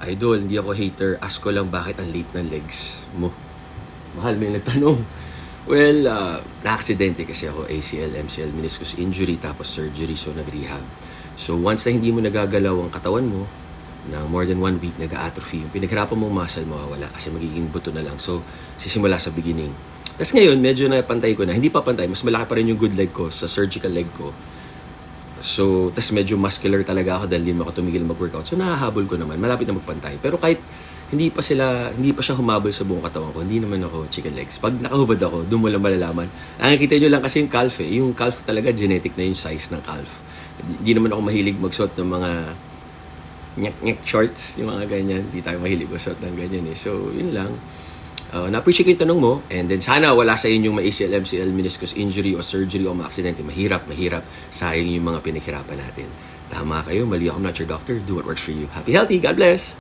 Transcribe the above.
Idol, hindi ako hater. Ask ko lang bakit ang late ng legs mo. Mahal, may nagtanong. Well, uh, na-aksidente kasi ako. ACL, MCL, meniscus injury, tapos surgery, so nag-rehab. So once na hindi mo nagagalaw ang katawan mo, na more than one week nag-atrophy, yung pinaghirapan mong muscle mawawala kasi magiging buto na lang. So, sisimula sa beginning. Tapos ngayon, medyo napantay ko na. Hindi pa pantay, mas malaki pa rin yung good leg ko sa surgical leg ko. So, tas medyo muscular talaga ako dahil hindi mo ako tumigil mag-workout. So, nahahabol ko naman. Malapit na magpantay. Pero kahit hindi pa sila, hindi pa siya humabol sa buong katawan ko, hindi naman ako chicken legs. Pag nakahubad ako, doon mo lang malalaman. Ang nakikita nyo lang kasi yung calf eh. Yung calf talaga, genetic na yung size ng calf. Hindi naman ako mahilig magsuot ng mga nyak-nyak shorts, yung mga ganyan. Hindi tayo mahilig magsuot ng ganyan eh. So, yun lang. Uh, na-appreciate ko yung tanong mo and then sana wala sa inyong may ACL, MCL, meniscus injury o surgery o ma-aksidente. Mahirap, mahirap. Sayang yung mga pinaghirapan natin. Tama kayo, mali ako, I'm not your doctor. Do what works for you. Happy, healthy. God bless!